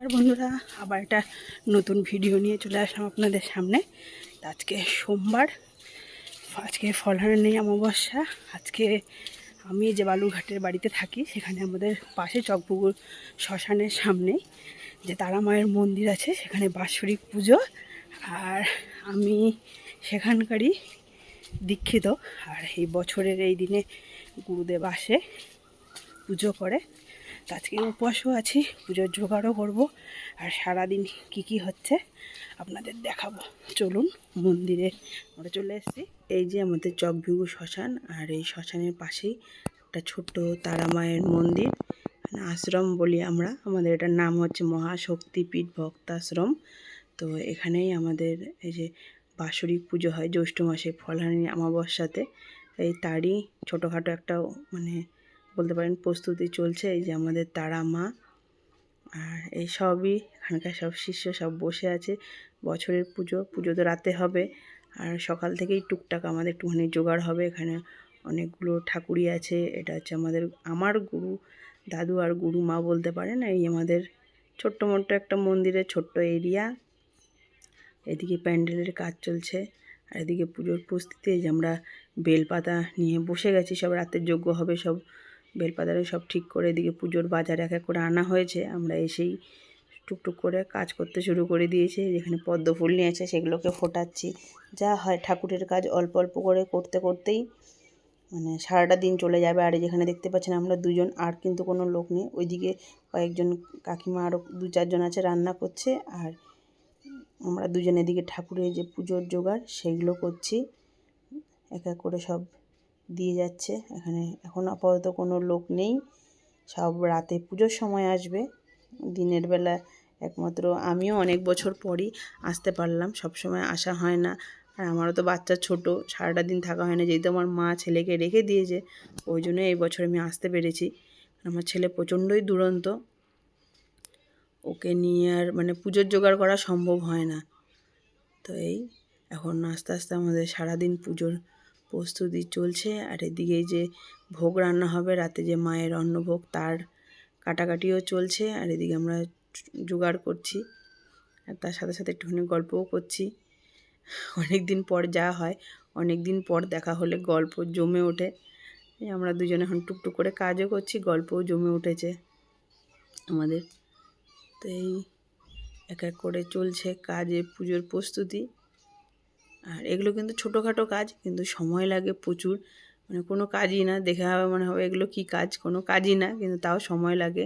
আর বন্ধুরা, আবার একটা নতুন ভিডিও নিয়ে চলে আসলাম আপনাদের সামনে। আজকে সোমবার, আজকে ফলহারণী অমাবস্যা। আজকে আমি যে বালুরঘাটের বাড়িতে থাকি, সেখানে আমাদের পাশে চকপুকুর শ্মশানের সামনে যে তারা মায়ের মন্দির আছে, সেখানে বাৎসরিক পুজো। আর আমি সেখানকারই দীক্ষিত। আর এই বছরের এই দিনে গুরুদেব আসে, পুজো করে। আজকে উপবাসও আছি, পুজোর জোগাড়ও করব। আর সারাদিন কি কি হচ্ছে আপনাদের দেখাবো। চলুন মন্দিরে আমরা চলে এসেছি। এই যে আমাদের চকভিগু শ্মশান, আর এই শ্মশানের পাশেই একটা ছোট্ট তারা মায়ের মন্দির মানে আশ্রম বলি আমরা। আমাদের এটার নাম হচ্ছে মহাশক্তিপীঠ ভক্তাশ্রম। তো এখানেই আমাদের এই যে বাৎসরিক পুজো হয় জ্যৈষ্ঠ মাসে ফলহানি অমাবস্যাতে। এই তারই ছোটোখাটো একটা মানে বলতে পারেন প্রস্তুতি চলছে, এই যে আমাদের তারা মা। আর এই সবই এখানকার সব শিষ্য সব বসে আছে, বছরের পুজো পুজো তো রাতে হবে। আর সকাল থেকেই টুকটাক আমাদের একটুখানি জোগাড় হবে, এখানে অনেকগুলো ঠাকুরই আছে, এটা হচ্ছে আমাদের, আমার গুরু দাদু আর গুরু মা বলতে পারেন, এই আমাদের ছোট্ট মোট্ট একটা মন্দিরের ছোট্ট এরিয়া। এদিকে প্যান্ডেলের কাজ চলছে, আর এদিকে পুজোর প্রস্তুতি যে আমরা বেলপাতা নিয়ে বসে গেছি, সব রাতের যোগ্য হবে, সব বেলপাতারে সব ঠিক করে এদিকে পুজোর বাজার এক এক করে আনা হয়েছে। আমরা এসেই টুকটুক করে কাজ করতে শুরু করে দিয়েছি। যেখানে পদ্ম ফুল নিয়ে আছে সেগুলোকে ফোটাচ্ছি। যা হয় ঠাকুরের কাজ অল্প অল্প করে করতে করতেই মানে সারাটা দিন চলে যাবে। আর যেখানে দেখতে পাচ্ছেন আমরা দুজন, আর কিন্তু কোনো লোক নেই। ওইদিকে কয়েকজন কাকিমা আরও দু চারজন আছে রান্না করছে। আর আমরা দুজন এদিকে ঠাকুরের যে পুজোর জোগাড়, সেগুলো করছি। এক এক করে সব দিয়ে যাচ্ছে। এখানে এখন আপাতত কোনো লোক নেই। সব রাতে পুজোর সময় আসবে। দিনের বেলা একমাত্র আমিও অনেক বছর পরই আসতে পারলাম। সব সময় আসা হয় না। আর আমারও তো বাচ্চা ছোট, সারাটা দিন থাকা হয় না। যেহেতু আমার মা ছেলেকে রেখে দিয়েছে, ওই জন্য এই বছর আমি আসতে পেরেছি। আমার ছেলে প্রচণ্ডই দুরন্ত। ওকে নিয়ে আর মানে পুজোর জোগাড় করা সম্ভব হয় না। তো এই এখন আস্তে আস্তে আমাদের সারাদিন পুজোর প্রস্তুতি চলছে। আর এদিকে যে ভোগ রান্না হবে, রাতে যে মায়ের অন্নভোগ তার কাটাকাটিও চলছে। আর এদিকে আমরা জোগাড় করছি। আর তার সাথে সাথে একটুখানি গল্পও করছি। অনেক দিন পর যা হয় অনেক দিন পর দেখা হলে গল্প জমে ওঠে। আমরা দুজনে এখন টুকটুক করে কাজও করছি, গল্পও জমে উঠেছে আমাদের। তো এই এক এক করে চলছে কাজে পুজোর প্রস্তুতি। আর এগুলো কিন্তু ছোটোখাটো কাজ, কিন্তু সময় লাগে প্রচুর। মানে কোনো কাজই না, দেখে হবে মনে হবে এগুলো কি কাজ, কোনো কাজই না, কিন্তু তাও সময় লাগে।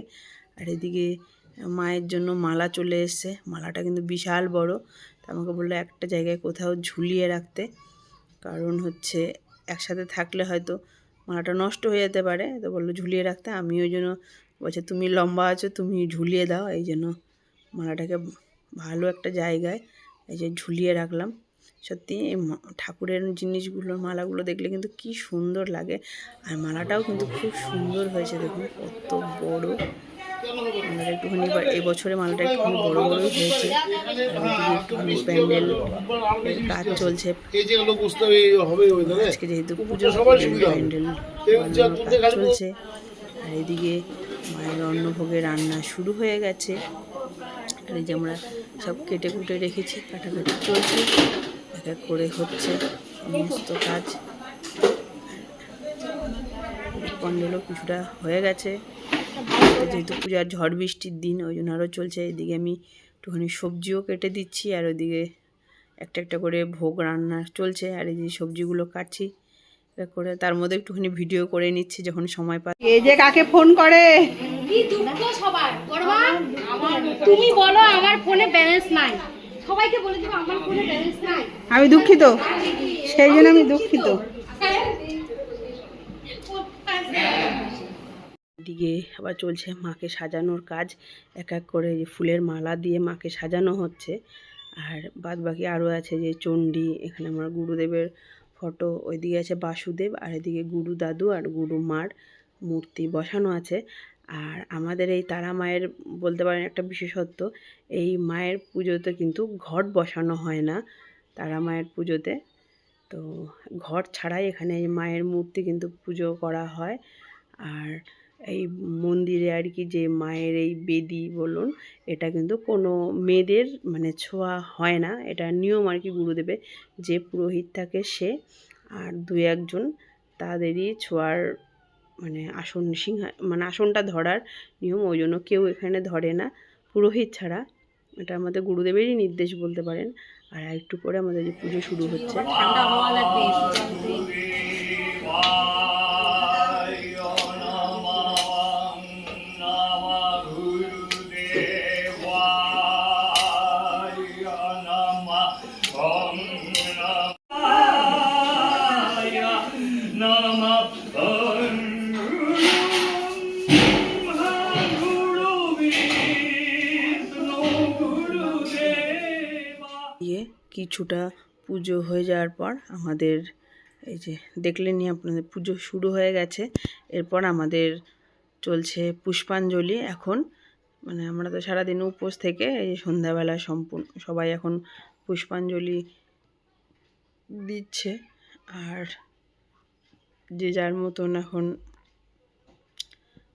আর এদিকে মায়ের জন্য মালা চলে এসছে, মালাটা কিন্তু বিশাল বড়। তা আমাকে বলল একটা জায়গায় কোথাও ঝুলিয়ে রাখতে, কারণ হচ্ছে একসাথে থাকলে হয়তো মালাটা নষ্ট হয়ে যেতে পারে। তো বলল ঝুলিয়ে রাখতে আমি ওই জন্য বলছে, তুমি লম্বা আছো, তুমি ঝুলিয়ে দাও। এই জন্য মালাটাকে ভালো একটা জায়গায় এই যে ঝুলিয়ে রাখলাম। সত্যি ঠাকুরের জিনিসগুলো মালাগুলো দেখলে কিন্তু কি সুন্দর লাগে। আর মালাটাও কিন্তু খুব সুন্দর হয়েছে দেখুন কত বড়। একটুখানি এবার এই বছরে মালাটা একটুখানি বড় বড়ই হয়েছে। একটুখানি প্যান্ডেল কাজ চলছে। আজকে যেহেতু পুজো। প্যান্ডেল কাজ চলছে। আর এদিকে মায়ের অন্নভোগের রান্না শুরু হয়ে গেছে। আর এই যে আমরা সব কেটে কুটে রেখেছি কাটাকাটি চলছে। এক এক করে হচ্ছে সমস্ত কাজ। প্যান্ডেলও কিছুটা হয়ে গেছে। যেহেতু পূজার ঝড় বৃষ্টির দিন ওই জন্য আরও চলছে। এদিকে আমি একটুখানি সবজিও কেটে দিচ্ছি আর ওইদিকে একটা একটা করে ভোগ রান্না চলছে। আর এই যে সবজিগুলো কাটছি এটা করে তার মধ্যে একটুখানি ভিডিও করে নিচ্ছি যখন সময় পাই। এই যে কাকে ফোন করে? কি দুঃখ সবার করবা তুমি বলো আমার ফোনে ব্যালেন্স নাই। সবাইকে বলে দেবো আমার ফোনে ব্যালেন্স নাই। আমি দুঃখিত। সেই জন্য আমি দুঃখিত। এদিকে আবার চলছে মাকে সাজানোর কাজ। এক এক করে ফুলের মালা দিয়ে মাকে সাজানো হচ্ছে। আর বাদ বাকি আরও আছে যে চণ্ডী, এখানে আমার গুরুদেবের ফটো, ওইদিকে আছে বাসুদেব, আর এদিকে গুরু দাদু আর গুরু মার মূর্তি বসানো আছে। আর আমাদের এই তারা মায়ের বলতে পারেন একটা বিশেষত্ব, এই মায়ের পুজোতে কিন্তু ঘট বসানো হয় না। তারা মায়ের পুজোতে। তো ঘর ছাড়াই এখানে এই মায়ের মূর্তি কিন্তু পুজো করা হয়। আর এই মন্দিরে আর কি যে মায়ের এই বেদি বলুন, এটা কিন্তু কোনো মেয়েদের মানে ছোঁয়া হয় না। এটা নিয়ম আর কি গুরুদেবের, যে পুরোহিত থাকে সে আর দু একজন তাদেরই ছোঁয়ার মানে আসন সিংহা মানে আসনটা ধরার নিয়ম, ওই জন্য কেউ এখানে ধরে না। পুরোহিত ছাড়া, এটা আমাদের গুরুদেবেরই নির্দেশ বলতে পারেন। আর একটু পরে আমাদের যে পুজো শুরু হচ্ছে। কিছুটা পুজো হয়ে যাওয়ার পর আমাদের এই যে দেখলেনই আপনাদের পুজো শুরু হয়ে গেছে। এরপর আমাদের চলছে পুষ্পাঞ্জলি। এখন মানে আমরা তো সারাদিন উপোস থেকে এই সন্ধ্যাবেলা সম্পূর্ণ সবাই এখন পুষ্পাঞ্জলি দিচ্ছে। আর যে যার মতন এখন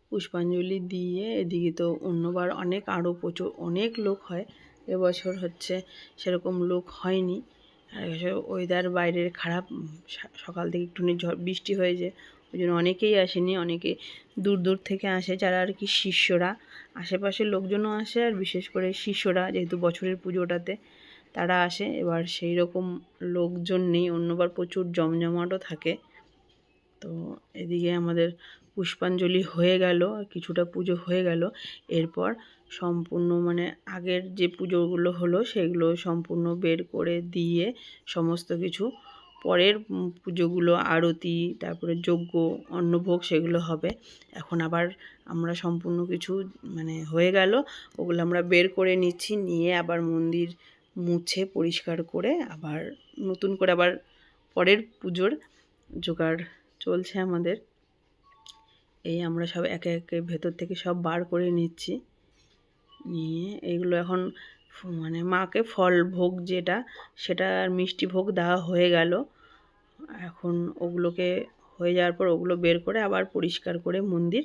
পুষ্পাঞ্জলি দিয়ে এদিকে তো অন্যবার অনেক আরও প্রচুর অনেক লোক হয়। এবছর হচ্ছে সেরকম লোক হয়নি। আর ওয়েদার বাইরের খারাপ সকাল থেকে একটুখানি ঝড়, বৃষ্টি হয়েছে। ওই জন্য অনেকেই আসেনি, অনেকে দূর দূর থেকে আসে। যারা আর কি শিষ্যরা, আশেপাশের লোকজনও আসে আর বিশেষ করে শিষ্যরা, যেহেতু বছরের পুজোটাতে তারা আসে। এবার সেই রকম লোকজন নেই, অন্যবার প্রচুর জমজমাটও থাকে। তো এদিকে আমাদের পুষ্পাঞ্জলি হয়ে গেল কিছুটা পুজো হয়ে গেল। এরপর সম্পূর্ণ মানে আগের যে পুজোগুলো হলো, সেগুলো সম্পূর্ণ বের করে দিয়ে সমস্ত কিছু, পরের পুজোগুলো, আরতি, তারপরে যজ্ঞ, অন্নভোগ, সেগুলো হবে। এখন আবার আমরা সম্পূর্ণ কিছু মানে হয়ে গেল, ওগুলো আমরা বের করে নিচ্ছি, নিয়ে আবার মন্দির মুছে পরিষ্কার করে আবার নতুন করে আবার পরের পুজোর জোগাড় চলছে আমাদের। এই আমরা সব একে একে ভেতর থেকে সব বার করে নিচ্ছি। নিয়ে এগুলো এখন মানে মাকে ফল ভোগ যেটা, সেটা আর মিষ্টি ভোগ দেওয়া হয়ে গেল। এখন ওগুলোকে হয়ে যাওয়ার পর ওগুলো বের করে আবার পরিষ্কার করে মন্দির,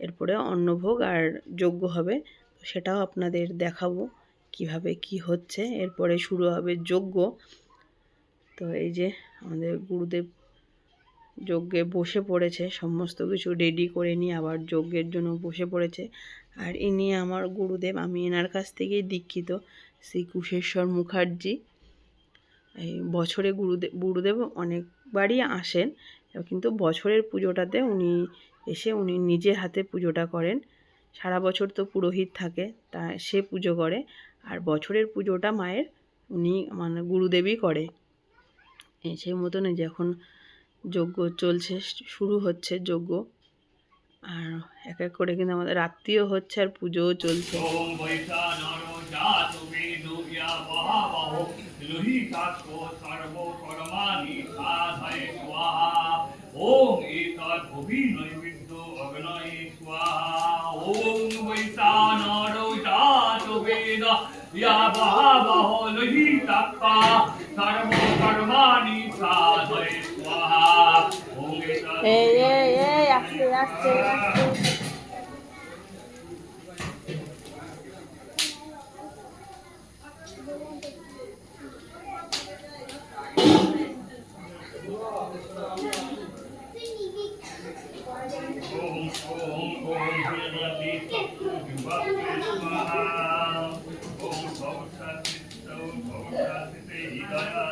এরপরে অন্নভোগ আর যজ্ঞ হবে। সেটাও আপনাদের দেখাবো কীভাবে কি হচ্ছে। এরপরে শুরু হবে যজ্ঞ। তো এই যে আমাদের গুরুদেব যজ্ঞে বসে পড়েছে, সমস্ত কিছু রেডি করে নিয়ে আবার যজ্ঞের জন্য বসে পড়েছে। আর ইনি আমার গুরুদেব, আমি এনার কাছ থেকেই দীক্ষিত শ্রী কুশেশ্বর মুখার্জি। এই বছরে গুরুদেব গুরুদেব অনেকবারই আসেন, কিন্তু বছরের পুজোটাতে উনি এসে উনি নিজের হাতে পুজোটা করেন। সারা বছর তো পুরোহিত থাকে, তা সে পুজো করে। আর বছরের পুজোটা মায়ের, উনি মানে গুরুদেবই করে। সেই মতন এই যে এখন যজ্ঞ চলছে, শুরু হচ্ছে যজ্ঞ। আর এক এক করে কিন্তু আমাদের রাত্রিও হচ্ছে আর পুজোও চলছে। ওম এই এই এই আস্তে আস্তে আস্তে Om Bhavati Om Bhavati Hidayat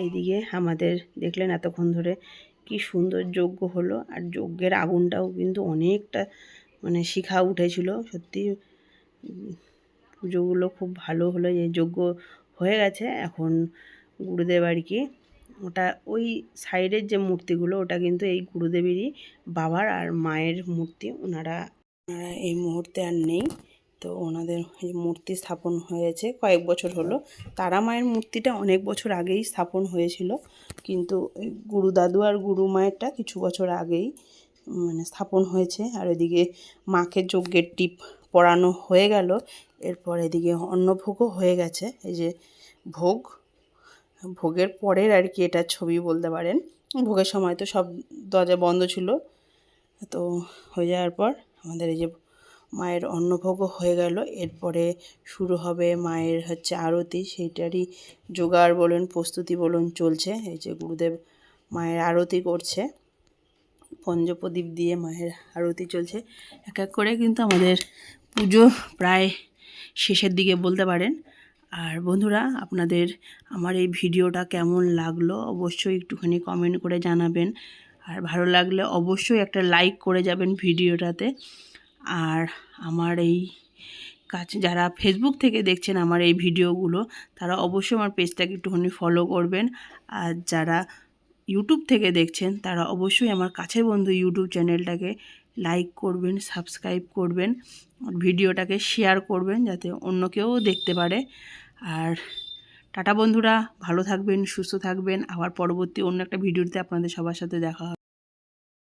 এইদিকে আমাদের দেখলেন এতক্ষণ ধরে কি সুন্দর যজ্ঞ হলো আর যজ্ঞের আগুনটাও কিন্তু অনেকটা মানে শিখা উঠেছিল। সত্যি, পুজোগুলো খুব ভালো হলো এই যজ্ঞ হয়ে গেছে। এখন গুরুদেব আর কি, ওটা ওই সাইডের যে মূর্তিগুলো, ওটা কিন্তু এই গুরুদেবেরই বাবার আর মায়ের মূর্তি। ওনারা ওনারা এই মুহূর্তে আর নেই। তো ওনাদের এই মূর্তি স্থাপন হয়েছে কয়েক বছর হলো। তারা মায়ের মূর্তিটা অনেক বছর আগেই স্থাপন হয়েছিল। কিন্তু গুরু দাদু আর গুরু মায়েরটা কিছু বছর আগেই মানে স্থাপন হয়েছে। আর এদিকে মাকে যজ্ঞের টিপ পরানো হয়ে গেল। এরপর এদিকে অন্নভোগও হয়ে গেছে। এই যে ভোগ, ভোগের পরের আর কি এটা ছবি বলতে পারেন। ভোগের সময় তো সব দরজা বন্ধ ছিল। তো হয়ে যাওয়ার পর আমাদের এই যে মায়ের অন্নভোগও হয়ে গেল। এরপরে শুরু হবে মায়ের হচ্ছে আরতি। সেইটারই জোগাড় বলুন, প্রস্তুতি বলুন চলছে। এই যে গুরুদেব মায়ের আরতি করছে। পঞ্চপ্রদীপ দিয়ে মায়ের আরতি চলছে। এক এক করে কিন্তু আমাদের পুজো প্রায় শেষের দিকে বলতে পারেন। আর বন্ধুরা, আপনাদের আমার এই ভিডিওটা কেমন লাগল অবশ্যই একটুখানি কমেন্ট করে জানাবেন। আর ভালো লাগলে অবশ্যই একটা লাইক করে যাবেন ভিডিওটাতে। আর আমার এই কাছে যারা ফেসবুক থেকে দেখছেন আমার এই ভিডিওগুলো, তারা অবশ্যই আমার পেজটাকে একটুখানি ফলো করবেন। আর যারা ইউটিউব থেকে দেখছেন, তারা অবশ্যই আমার কাছের বন্ধু ইউটিউব চ্যানেলটাকে লাইক করবেন সাবস্ক্রাইব করবেন ভিডিওটাকে শেয়ার করবেন যাতে অন্য কেউ দেখতে পারে। আর টাটা বন্ধুরা, ভালো থাকবেন, সুস্থ থাকবেন। আবার পরবর্তী অন্য একটা ভিডিওতে আপনাদের সবার সাথে দেখা হবে।